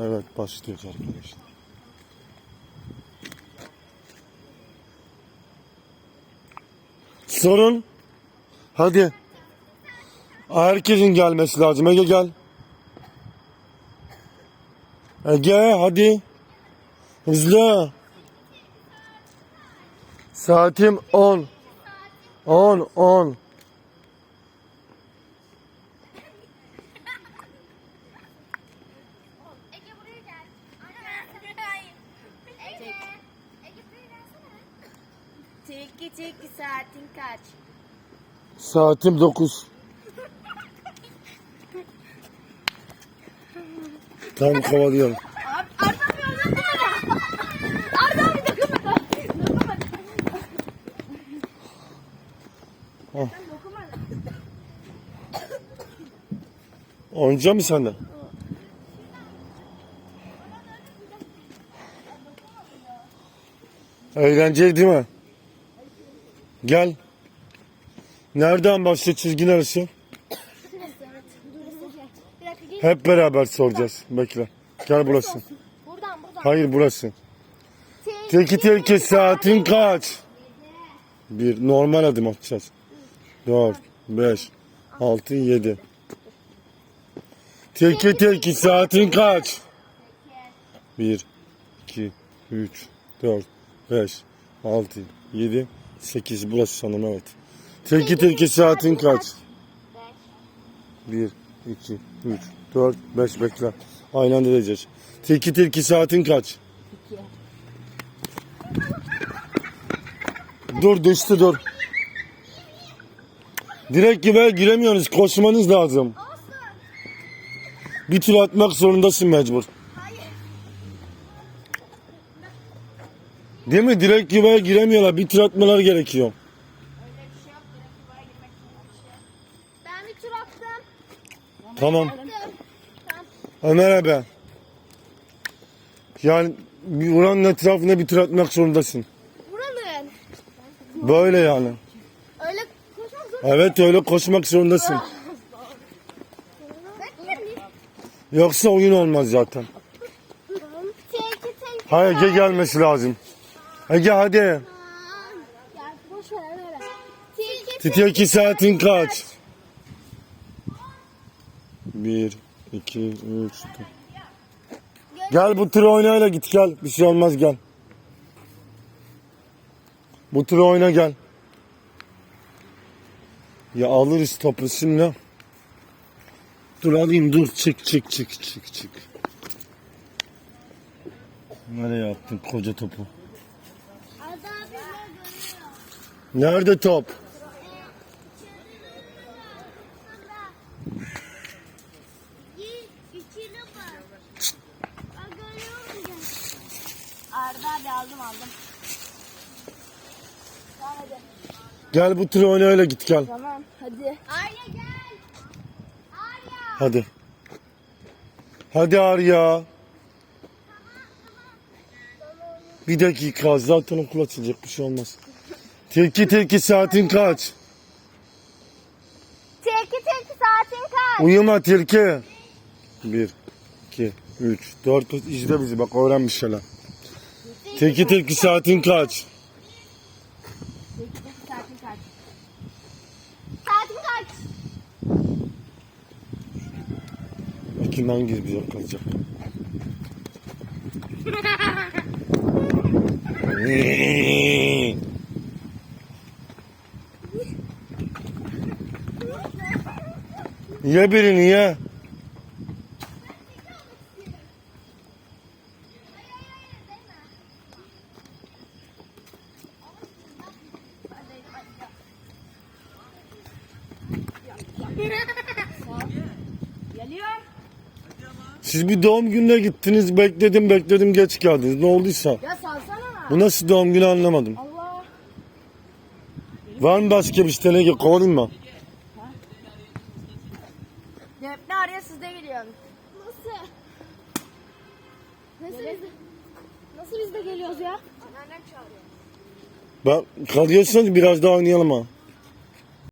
Evet başlıyoruz arkadaşlar. Sorun. Hadi. Herkesin gelmesi lazım. Ege gel. Ege hadi. Hızlı. Saatim 10. 10 10. Ege buraya gel. Ege. Ege buraya gelsene. Tilki tilki saatin kaç? Saatim 9. Tam kovalıyorum. Oh. Sen dokunma. Oynayacak mısın sen de? Eğlenceli değil mi? Gel. Nereden başlıyor çizgi neresi? Hep beraber soracağız. Bekle. Gel burası. Buradan buradan. Hayır burası. Tilki tilki saatin kaç? Bir normal adım atacağız. Dört, beş, altı, yedi. Tilki tilki saatin kaç? Bir, iki, üç, dört, beş, altı, yedi, sekiz. Burası sanırım evet. Tilki tilki saatin kaç? Bir, iki, üç, dört, beş bekle. Aynı anda diyeceğiz. Tilki tilki saatin kaç? Dur düştü dur. Direkt gibi giremiyorsunuz. Koşmanız lazım. Bir tur atmak zorundasın mecbur. Değil mi? Direkt gibi giremiyorlar. Bir tur atmalar gerekiyor. Ben bir tur attım. Tamam. Attım. Ömer abi. Yani bir buranın etrafına bir tur atmak zorundasın. Buranın. Böyle yani. Öyle koşmak zor. Evet öyle koşmak zorundasın. Bekle. Yoksa oyun olmaz zaten. Hayır Ege gelmesi lazım. Ege hadi. Ya boş ver öyle. Tilki Titiye iki saatin kaç? Bir, iki, üç, dört. Gel bu turu oynayla git gel. Bir şey olmaz gel. Bu turu oyna gel. Ya alırız topu şimdi. Dur alayım dur çık çık çık çık çık. Nereye attın koca topu? Arda abi ne görüyor? Nerede top? Arda abi aldım aldım. Tamam hadi. Gel bu turu oynayla git gel. Tamam hadi. Arya gel. Arya. Hadi. Hadi Arya. Bir dakika zaten okul açılacak bir şey olmaz. Tilki tilki saatin kaç? Tilki tilki saatin kaç? Uyuma tilki. Bir, iki, üç, dört, izle bizi bak öğren bir şeyler. Tilki tilki saatin kaç? Tilki tilki saatin kaç? Saatin kaç? Bakayım hangisi bize kalacak. Ye birini ye. Siz bir doğum gününe gittiniz bekledim bekledim geç geldiniz. Ne olduysa. Ya salsana. Bu nasıl doğum günü anlamadım. Allah. Var mı başka bir şey ne kovalayım mı? Araya siz de geliyorsun. Nasıl? Nasıl biz de, nasıl biz de geliyoruz ya? Anneannem çağırıyor. Ben kalıyorsanız biraz daha oynayalım ha.